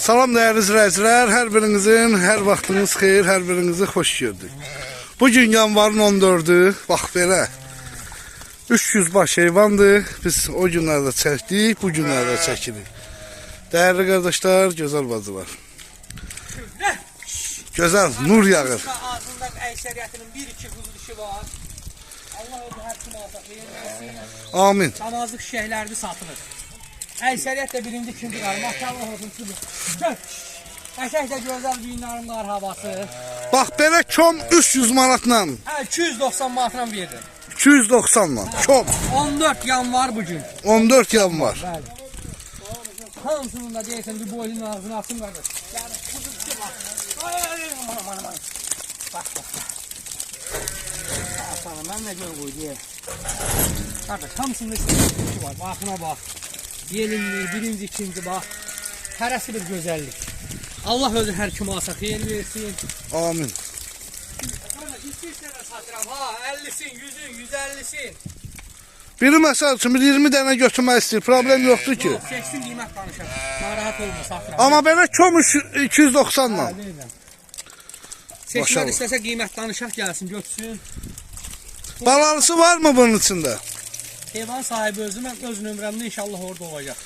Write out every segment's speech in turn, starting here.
Salam değerli izleyiciler, her birinizin her vaxtınız xeyir, her birinizi xoş gördük. Bugün yanvarın 14'ü, bax belə. 300 baş heyvandır. Biz o günlərdə çəkdik, bu günlərdə çəkirik. Değerli kardeşler, güzel bacılar. Güzel, nur yağır. Ağzında əksəriyyətinin bir iki quzu dişi var. Allah ödü hər kim alsa xeyir Amin. Namazlıq şişəklərdə satılır. Əksəriyyət də birinci ikinci qalır. Maşallah olsun sizi. Qəşəng də gözəl günlərin var havası. Bax belə kom 300 manatla, Hə 290 manatla verdim. 290 man. Kom 14 yanvar bu gün. 14 yan var. Bəli. Hamısının da deyəsən bir boynun ağzını açsın qardaş. Yəni quzu dişi var. Ay ay ay aman aman aman. Bax bax. Sana mən nə gör qoy deyə. Qardaş hamısında dişi var. Baxına bax. Yelinli, birinci, ikinci bax. Hərəsi bir gözəllik. Allah özü hər kim alsa xeyir versin. Amin. İstəyirsən satıram ha. 50'sin, 100'ün, 150'sin. Biri məsəl üçün bir 20 dənə götürmək istəyir, problem yoxdur ki. Yox, seçsin qiymət danışar. Narahat olma satıram. Amma belə kom üç- 290 Ha, man. verirəm. Seçmək istəsə qiymət danışaq gəlsin, götürsün. Balalısı var mı bunun içində? Heyvan sahibi özü mən öz nömrəmdə inşallah orada olacaq.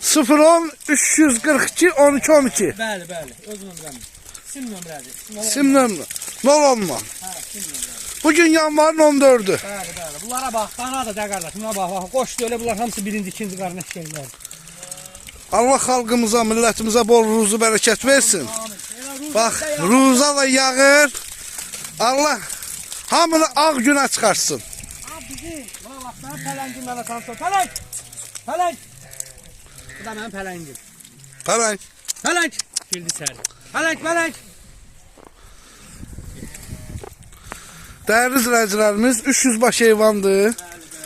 010 342 12 12. Bəli, bəli, öz nömrəmdə. Sim nömrədir. Sim nömrə. 010 Hə, sim nömrədir. Bugün yanvarın 14'ü. Bəli, bəli. Bunlara bax, dana da da qardaş, buna bax, bax. Qoşdu elə bunlar hamısı birinci, ikinci qarnış şeylər. Allah xalqımıza, millətimizə bol ruzu bərəkət versin. Amin. Bax, ruza da yağır. Allah hamını ağ günə çıxarsın. Ha, bizi. Mən pələngim mənə tanışır. Pələng! Pələng! Bu da mənim pələngim. Paray. Pələng! Girdi içəri. Pələng, pələng! Değerli izləyicilərimiz 300 baş heyvandır.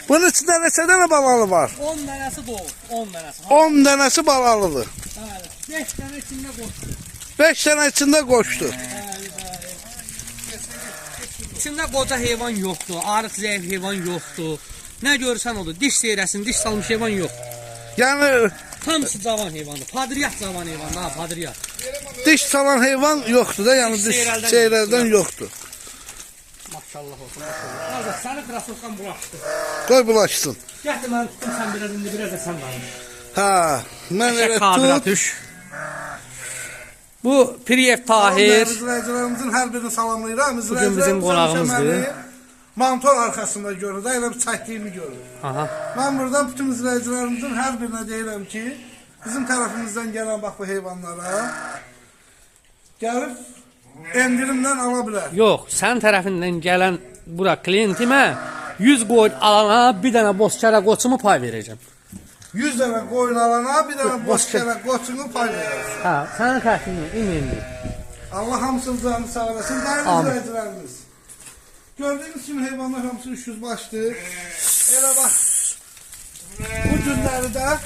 Bunun içində neçə dənə balalı var? 10 dənəsi doğur. 10 dənəsi. 10 dənəsi balalıdır. Bəli. 5 dənə içində qoşdu. 5 dənə içində qoşdu. Bəli, bəli. İçində qoca heyvan yoxdur, arıq zəif heyvan yoxdur. Nə görsən odur, diş seyrəsin, diş salmış heyvan yox. Yəni Hamısı cavan heyvandır. Padriyat cavan heyvandır, ha, padriyat. diş salan heyvan yoxdur da, yəni Diş diş seyrəldən seyrəldən yoxdur. Maşallah olsun, maşallah. Qardaş, səni krasovkan bulaşdı. Qoy bulaşsın. Gətir mən tuttum, sən biraz indi biraz da sən danış. Hə, mən elə kadra tut. düş. Bu Priyev Tahir. izləyicilərimizin hər birini salamlayıram. Bugün bizim qonağımızdır. Mantor arxasında görür elə çəkdiyimi görür. Aha. Mən buradan bütün izləyicilərimizin hər birinə deyirəm ki, bizim tərəfimizdən gələn bax bu heyvanlara gəlib endirimlə ala bilər. Yox, sən tərəfindən gələn bura klientimə 100 qoyun alana bir dənə bozkara qoçumu pay verəcəm. 100 dənə qoyun alana bir dənə kərə qoçunu pay verərsən. Hə, sənin tərəfindən imenli. Allah hamısının canını sağ olasın. İzləyicilərimiz. Gördüyünüz kimi heyvanlar hamısı 300 başdır. Elə bax. Bu günləri də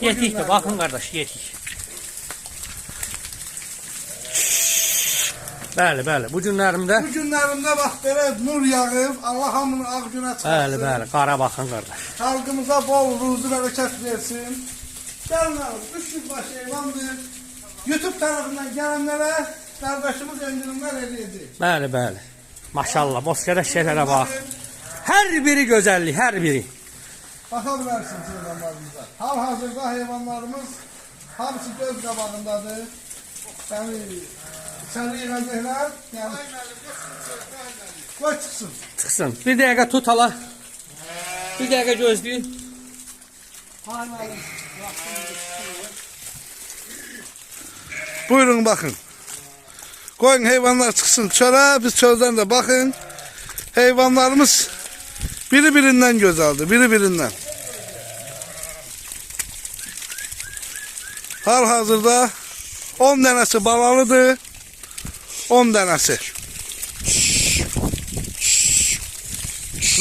Yetik də, baxın qardaş, yetik. Bəli, bəli. Bu günlərimdə bu günlərində bax belə nur yağıb, Allah hamını ağ günə çıxarsın. Bəli, bəli, qara baxın qardaş. Xalqımıza bol ruzu bərəkət versin. Gəlin alın, 300 baş heyvandır. YouTube tərəfindən gələnlərə qardaşımız endirimlər eləyəcək. Bəli, bəli. Maşallah, bozkara şeylərə bax. Hər biri gözəllik, hər biri. Baxa bilərsiniz heyvanlarımıza. Hal-hazırda heyvanlarımız hamısı göz qabağındadır. Yəni, səni yığacaqlar, yəni, qoy çıxsın. Çıxsın. Bir dəqiqə tut hala. Bir dəqiqə gözləyin. Buyurun baxın. Qoyun heyvanlar çıxsın çölə, biz çöldən də baxın. Heyvanlarımız biri-birindən gözəldir, biri-birindən. Hal-hazırda 10 dənəsi balalıdır, 10 dənəsi.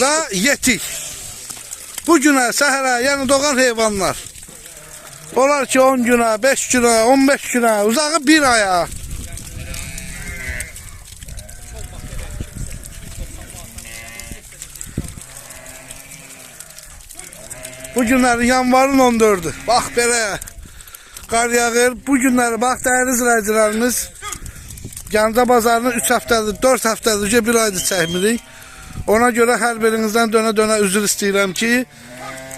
Və yetik. Bu günə, səhərə, yəni doğan heyvanlar. Olar ki 10 günə, 5 günə, 15 günə, uzağı 1 aya. Bu Bu günləri yanvarın 14-ü. Bax belə qar yağır. Bu günləri bax dəyərli izləyicilərimiz Gəncə bazarını 3 həftədir, 4 həftədir, bir aydır çəkmirik. Ona görə hər birinizdən dönə-dönə üzr istəyirəm ki,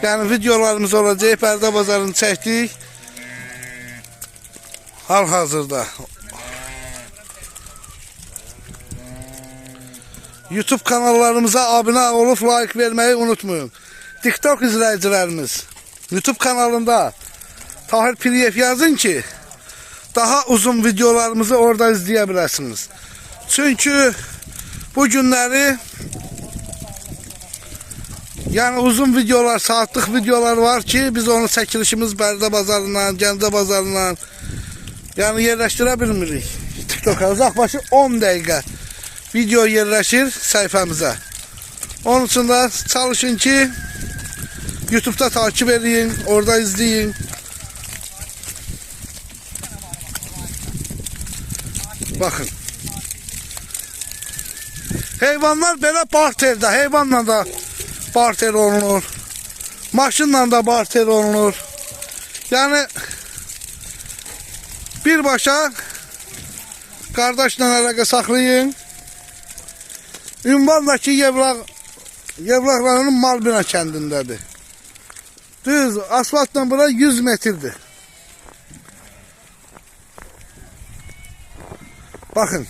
yəni videolarımız olacaq, Bərdə bazarını çəkdik. Hal-hazırda. YouTube kanallarımıza abunə olub like verməyi unutmayın. TikTok izləyicilərimiz YouTube kanalında Tahir Piriyev yazın ki, daha uzun videolarımızı orada izləyə biləsiniz. Çünki bu günləri yəni uzun videolar, saatlıq videolar var ki, biz onu çəkilişimiz Bərdə bazarından, Gəncə bazarından yəni yerləşdirə bilmirik. TikToka uzaq başı 10 dəqiqə video yerləşir səhifəmizə. Onun üçün də çalışın ki, YouTube'da takip edin, orada izleyin. Bakın. Heyvanlar belə barterdə, heyvanla da barter olunur. Maşınla da barter olunur. Yəni birbaşa qardaşla əlaqə saxlayın. Ünvandakı Yevlaq Yevlaq rayonunun Malbina kəndindədir. Düz asfaltdan bura 100 metrdir. Bakın.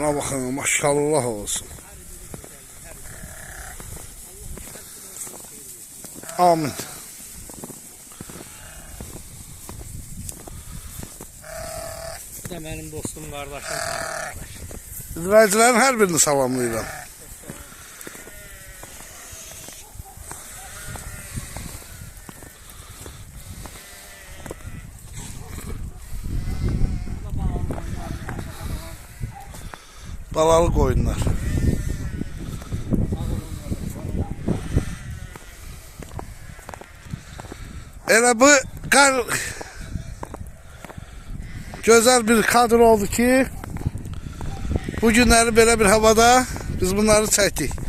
Buna bakın maşallah olsun. Amin. Benim dostum, kardeşim. kardeş. İzləyicilərin hər birini salamlayıram. Balalı qoyunlar. Elə bu qar gözəl bir kadr oldu ki, bu günləri belə bir havada biz bunları çəkdik.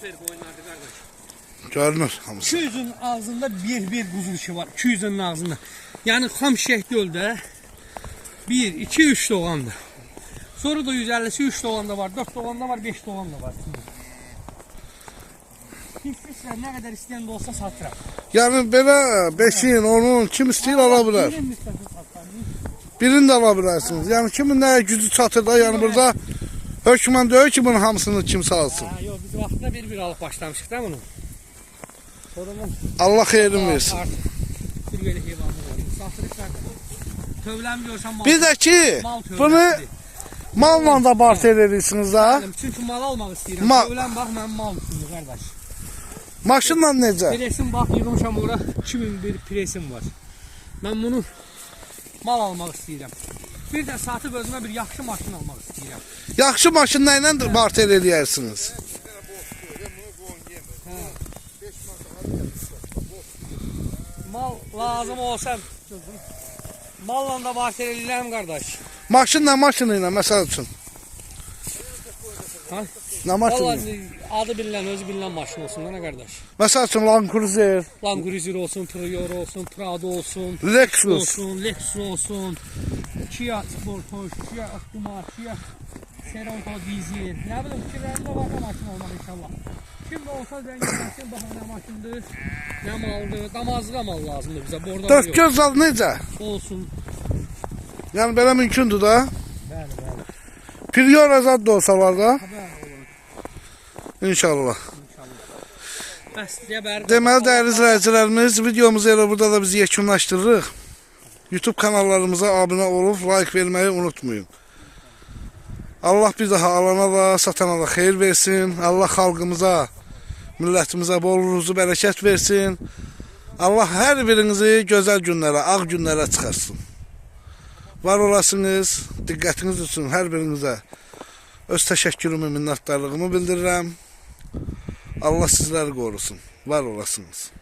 Süper bu oyunlardı kardeş. Görünür hamısı. 200'ün ağzında bir bir kuzu dişi var. 200'ün ağzında. Yani tam şehit gölde 1, 2, 3 doğandı. Sonra da 150'si 3 doğanda var, 4 doğanda var, 5 doğanda var. Hissizler ne kadar isteyen de olsa satıram. Yəni belə 5-in, onun kim istəyir ala bilər. Birini də ala bilərsiniz. Yəni kimin nə gücü çatır da, yəni burada hökmən deyil ki, bunun hamısını kim salsın. Ha, vaxtında bir bir alıp başlamıştık da bunu. Da Allah xeyrini versin. artık bir böyle heyvanı var. Zaten. Tövlem görsen mal. Bir də ki, mal bunu malla da barter edirsiniz. Benim Çünkü mal almak istedim. Mal- Tövlem bak ben mal üstünde kardeş. Maşınla necə? Presim bak yığmışam ora 2000 bir presim var. Ben bunu mal almak istedim. Bir de satıb özümə bir yaxşı maşın almak istedim. Yaxşı maşınla ilə barter edirsiniz. Mal lazım olsa Malla da bahsede edirəm qardaş. Maşınla maşını ilə məsəl üçün. Ha? Nə maşını? Vallahi adı bilinən, özü bilinən maşın olsun nə qardaş. Məsəl üçün Land Cruiser, Land Cruiser olsun, Prior olsun, Prado olsun, Lexus. olsun, Lexus olsun, Kia Sportage, Kia Optima, Kia Sorento dizel. Ne bileyim fikirlerimde var da maşın olmalı inşallah. Şimdi olsa zenginleşsin bakın ne maşındır, ne maldır, damazlığa mal lazımdır bize. Borda Dörd göz zal necə? Olsun. Yəni belə mümkündür da. Bəli, bəli. Prior azad da olsalar da. Bəli, olur İnşallah. Deməli dəyərli izləyicilərimiz, videomuzu elə burada da biz yekunlaşdırırıq. YouTube kanallarımıza abunə olub like verməyi unutmayın. Allah bir daha alana da, satana da xeyir versin. Allah xalqımıza, millətimizə bol ruzu bərəkət versin. Allah hər birinizi gözəl günlərə, ağ günlərə çıxarsın. Var olasınız, diqqətiniz üçün hər birinizə öz təşəkkürümü, minnətdarlığımı bildirirəm. Allah sizləri qorusun. Var olasınız.